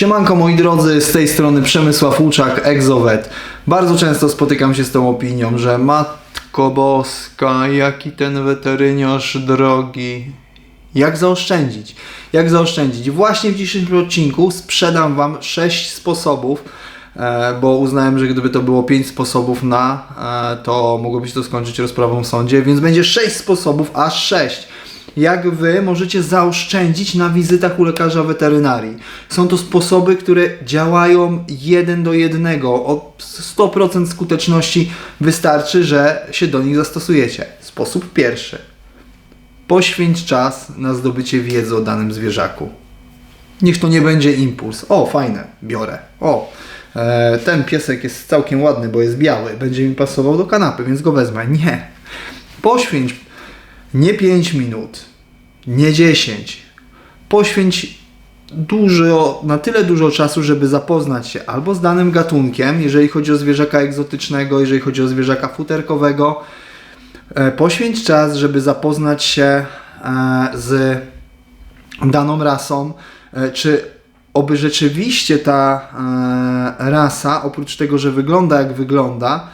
Siemanko moi drodzy, z tej strony Przemysław Łuczak, Exowet. Bardzo często spotykam się z tą opinią, że Matko Boska, jaki ten weteryniarz drogi. Jak zaoszczędzić? Jak zaoszczędzić? Właśnie w dzisiejszym odcinku sprzedam Wam 6 sposobów, e, bo uznałem, że gdyby to było 5 sposobów na, e, to mogłoby się to skończyć rozprawą w sądzie, więc będzie 6 sposobów, aż 6 jak wy możecie zaoszczędzić na wizytach u lekarza weterynarii. Są to sposoby, które działają jeden do jednego. O 100% skuteczności wystarczy, że się do nich zastosujecie. Sposób pierwszy. Poświęć czas na zdobycie wiedzy o danym zwierzaku. Niech to nie będzie impuls. O, fajne, biorę. O, e, ten piesek jest całkiem ładny, bo jest biały. Będzie mi pasował do kanapy, więc go wezmę. Nie. Poświęć nie 5 minut, nie 10. Poświęć dużo, na tyle dużo czasu, żeby zapoznać się albo z danym gatunkiem, jeżeli chodzi o zwierzaka egzotycznego, jeżeli chodzi o zwierzaka futerkowego. E, Poświęć czas, żeby zapoznać się e, z daną rasą, e, czy oby rzeczywiście ta rasa, oprócz tego, że wygląda jak wygląda,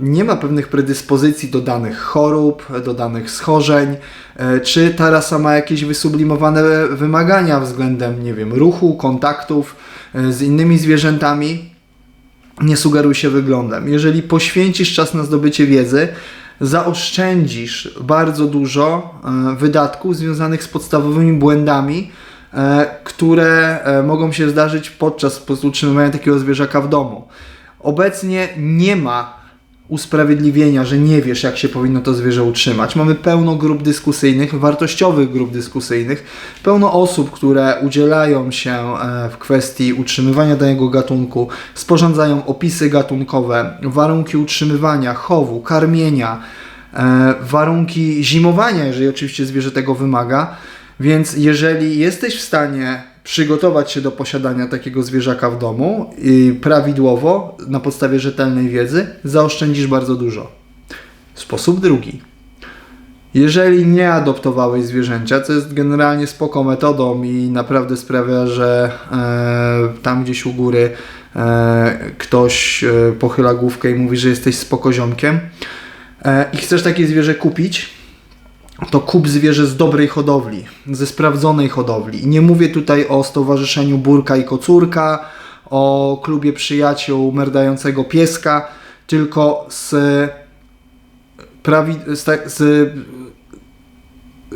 nie ma pewnych predyspozycji do danych chorób, do danych schorzeń, e, czy ta rasa ma jakieś wysublimowane wymagania względem, nie wiem, ruchu, kontaktów e, z innymi zwierzętami. Nie sugeruj się wyglądem. Jeżeli poświęcisz czas na zdobycie wiedzy, zaoszczędzisz bardzo dużo e, wydatków związanych z podstawowymi błędami, które mogą się zdarzyć podczas utrzymywania takiego zwierzaka w domu. Obecnie nie ma usprawiedliwienia, że nie wiesz, jak się powinno to zwierzę utrzymać. Mamy pełno grup dyskusyjnych, wartościowych grup dyskusyjnych, pełno osób, które udzielają się e, w kwestii utrzymywania danego gatunku, sporządzają opisy gatunkowe, warunki utrzymywania, chowu, karmienia, e, warunki zimowania, jeżeli oczywiście zwierzę tego wymaga. Więc jeżeli jesteś w stanie przygotować się do posiadania takiego zwierzaka w domu i prawidłowo, na podstawie rzetelnej wiedzy, zaoszczędzisz bardzo dużo. Sposób drugi. Jeżeli nie adoptowałeś zwierzęcia, co jest generalnie spoko metodą i naprawdę sprawia, że e, tam gdzieś u góry e, ktoś e, pochyla główkę i mówi, że jesteś spokoziomkiem e, i chcesz takie zwierzę kupić, to kup zwierzę z dobrej hodowli, ze sprawdzonej hodowli. Nie mówię tutaj o Stowarzyszeniu Burka i Kocurka, o klubie przyjaciół merdającego pieska, tylko z, prawi, z, tak- z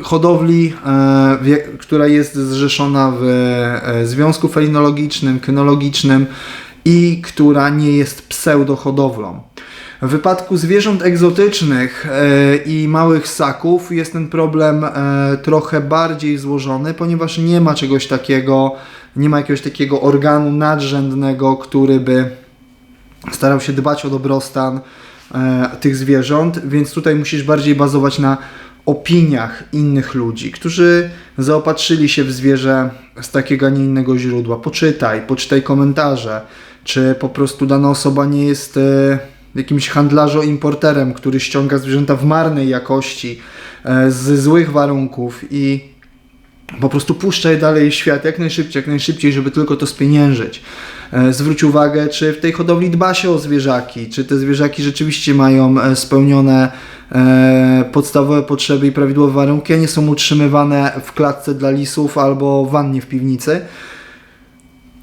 hodowli, e, która jest zrzeszona w e, Związku Felinologicznym, Kynologicznym i która nie jest pseudohodowlą. W wypadku zwierząt egzotycznych e, i małych ssaków jest ten problem e, trochę bardziej złożony, ponieważ nie ma czegoś takiego, nie ma jakiegoś takiego organu nadrzędnego, który by starał się dbać o dobrostan e, tych zwierząt, więc tutaj musisz bardziej bazować na opiniach innych ludzi, którzy zaopatrzyli się w zwierzę z takiego, a nie innego źródła. Poczytaj, poczytaj komentarze, czy po prostu dana osoba nie jest jakimś handlarzo-importerem, który ściąga zwierzęta w marnej jakości, e, z złych warunków i po prostu puszcza je dalej w świat jak najszybciej, jak najszybciej, żeby tylko to spieniężyć. E, Zwróć uwagę, czy w tej hodowli dba się o zwierzaki, czy te zwierzaki rzeczywiście mają e, spełnione podstawowe potrzeby i prawidłowe warunki, a nie są utrzymywane w klatce dla lisów albo w wannie w piwnicy.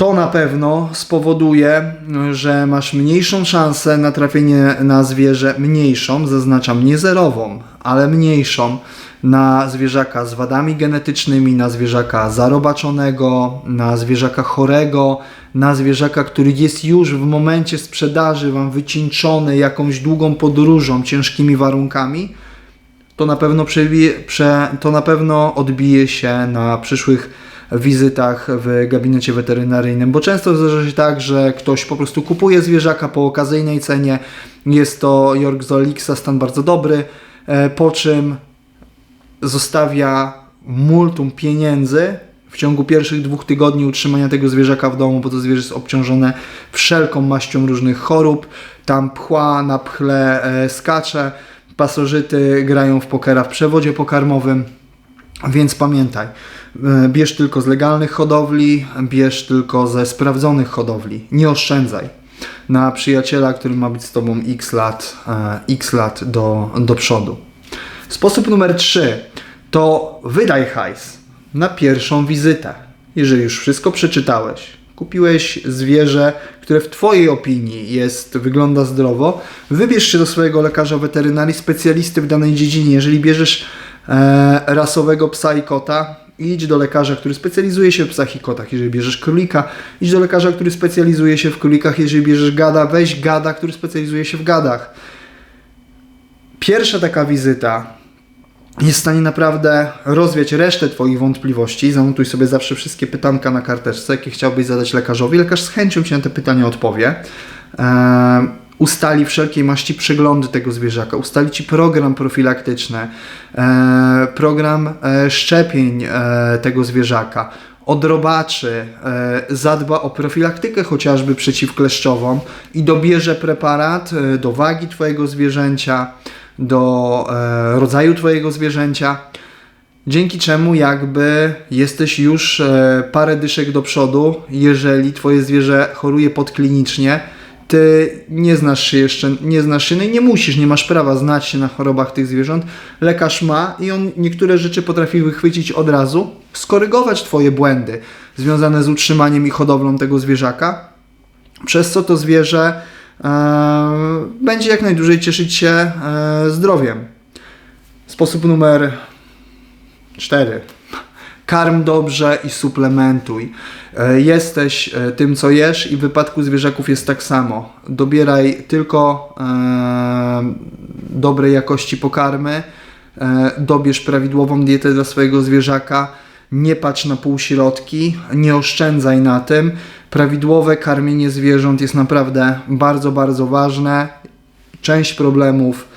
To na pewno spowoduje, że masz mniejszą szansę na trafienie na zwierzę, mniejszą, zaznaczam nie zerową, ale mniejszą, na zwierzaka z wadami genetycznymi, na zwierzaka zarobaczonego, na zwierzaka chorego, na zwierzaka, który jest już w momencie sprzedaży Wam wycieńczony jakąś długą podróżą, ciężkimi warunkami, to na pewno, przebije, prze, to na pewno odbije się na przyszłych wizytach w gabinecie weterynaryjnym, bo często zdarza się tak, że ktoś po prostu kupuje zwierzaka po okazyjnej cenie, jest to York Zolixa, stan bardzo dobry, e, po czym zostawia multum pieniędzy w ciągu pierwszych dwóch tygodni utrzymania tego zwierzaka w domu, bo to zwierzę jest obciążone wszelką maścią różnych chorób, tam pchła, na pchle e, skacze, pasożyty grają w pokera w przewodzie pokarmowym, Więc pamiętaj, e, bierz tylko z legalnych hodowli, bierz tylko ze sprawdzonych hodowli. Nie oszczędzaj na przyjaciela, który ma być z tobą x lat, e, x lat do, do przodu. Sposób numer 3 to wydaj hajs na pierwszą wizytę. Jeżeli już wszystko przeczytałeś, kupiłeś zwierzę, które w Twojej opinii jest, wygląda zdrowo, wybierz się do swojego lekarza weterynarii, specjalisty w danej dziedzinie. Jeżeli bierzesz rasowego psa i kota, idź do lekarza, który specjalizuje się w psach i kotach. Jeżeli bierzesz królika, idź do lekarza, który specjalizuje się w królikach. Jeżeli bierzesz gada, weź gada, który specjalizuje się w gadach. Pierwsza taka wizyta jest w stanie naprawdę rozwiać resztę Twoich wątpliwości. Zanotuj sobie zawsze wszystkie pytanka na karteczce, jakie chciałbyś zadać lekarzowi. Lekarz z chęcią Ci na te pytania odpowie. Eee, ustali wszelkiej maści przeglądy tego zwierzaka, ustali Ci program profilaktyczny, e, program e, szczepień e, tego zwierzaka, odrobaczy, zadba o profilaktykę chociażby przeciwkleszczową i dobierze preparat do wagi Twojego zwierzęcia, do rodzaju Twojego zwierzęcia, dzięki czemu jakby jesteś już parę dyszek do przodu, jeżeli Twoje zwierzę choruje podklinicznie, Ty nie znasz się jeszcze, nie znasz się, no i nie musisz, nie masz prawa znać się na chorobach tych zwierząt. Lekarz ma i on niektóre rzeczy potrafi wychwycić od razu, skorygować Twoje błędy związane z utrzymaniem i hodowlą tego zwierzaka, przez co to zwierzę e, będzie jak najdłużej cieszyć się e, zdrowiem. Sposób numer 4. Karm dobrze i suplementuj. E, Jesteś e, tym, co jesz, i w wypadku zwierzaków jest tak samo. Dobieraj tylko e, dobrej jakości pokarmy, dobierz prawidłową dietę dla swojego zwierzaka, nie patrz na półśrodki, nie oszczędzaj na tym. Prawidłowe karmienie zwierząt jest naprawdę bardzo, bardzo ważne. Część problemów,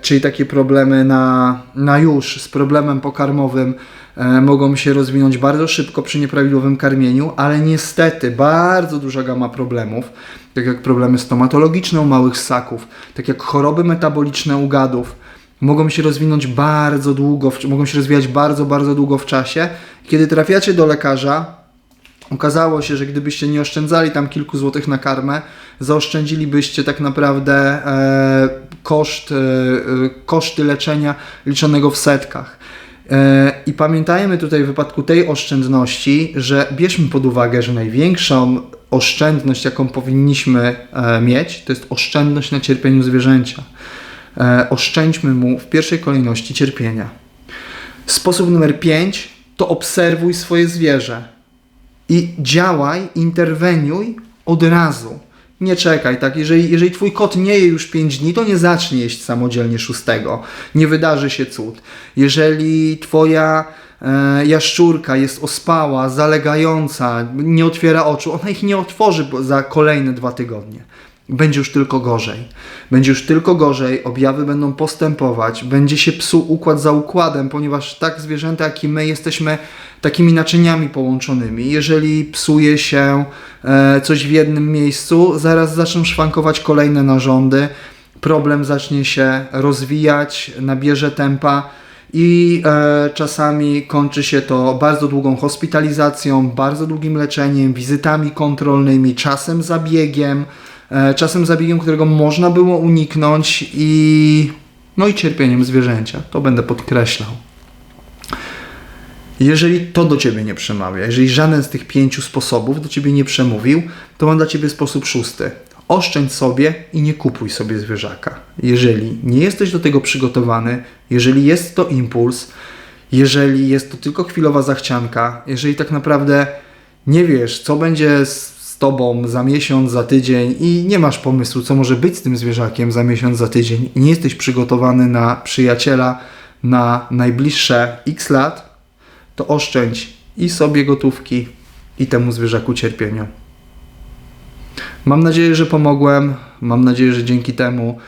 czyli takie problemy na, na już z problemem pokarmowym, e, mogą się rozwinąć bardzo szybko przy nieprawidłowym karmieniu, ale niestety bardzo duża gama problemów, tak jak problemy stomatologiczne u małych ssaków, tak jak choroby metaboliczne u gadów, mogą się rozwinąć bardzo długo, mogą się rozwijać bardzo, bardzo długo w czasie. Kiedy trafiacie do lekarza, Okazało się, że gdybyście nie oszczędzali tam kilku złotych na karmę, zaoszczędzilibyście tak naprawdę e, koszt, e, e, koszty leczenia liczonego w setkach. E, I pamiętajmy tutaj w wypadku tej oszczędności, że bierzmy pod uwagę, że największą oszczędność, jaką powinniśmy e, mieć, to jest oszczędność na cierpieniu zwierzęcia. E, oszczędźmy mu w pierwszej kolejności cierpienia. Sposób numer 5 to obserwuj swoje zwierzę i działaj, interweniuj od razu. Nie czekaj, tak? Jeżeli, jeżeli twój kot nie je już 5 dni, to nie zacznie jeść samodzielnie szóstego. Nie wydarzy się cud. Jeżeli twoja e, jaszczurka jest ospała, zalegająca, nie otwiera oczu, ona ich nie otworzy za kolejne dwa tygodnie. Będzie już tylko gorzej. Będzie już tylko gorzej, objawy będą postępować, będzie się psuł układ za układem, ponieważ tak zwierzęta, jak i my jesteśmy takimi naczyniami połączonymi. Jeżeli psuje się e, coś w jednym miejscu, zaraz zaczną szwankować kolejne narządy, problem zacznie się rozwijać, nabierze tempa i e, czasami kończy się to bardzo długą hospitalizacją, bardzo długim leczeniem, wizytami kontrolnymi, czasem zabiegiem, czasem zabiegiem, którego można było uniknąć i no i cierpieniem zwierzęcia. To będę podkreślał. Jeżeli to do Ciebie nie przemawia, jeżeli żaden z tych pięciu sposobów do Ciebie nie przemówił, to mam dla Ciebie sposób szósty. Oszczędź sobie i nie kupuj sobie zwierzaka. Jeżeli nie jesteś do tego przygotowany, jeżeli jest to impuls, jeżeli jest to tylko chwilowa zachcianka, jeżeli tak naprawdę nie wiesz, co będzie z Tobą za miesiąc, za tydzień i nie masz pomysłu, co może być z tym zwierzakiem za miesiąc, za tydzień i nie jesteś przygotowany na przyjaciela na najbliższe x lat, to oszczędź i sobie gotówki, i temu zwierzaku cierpienia. Mam nadzieję, że pomogłem. Mam nadzieję, że dzięki temu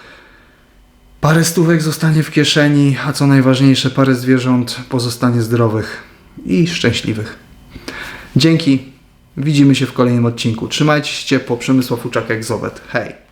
parę stówek zostanie w kieszeni, a co najważniejsze, parę zwierząt pozostanie zdrowych i szczęśliwych. Dzięki. Widzimy się w kolejnym odcinku. Trzymajcie się ciepło. Przemysław Uczak, Egzowet. Hej!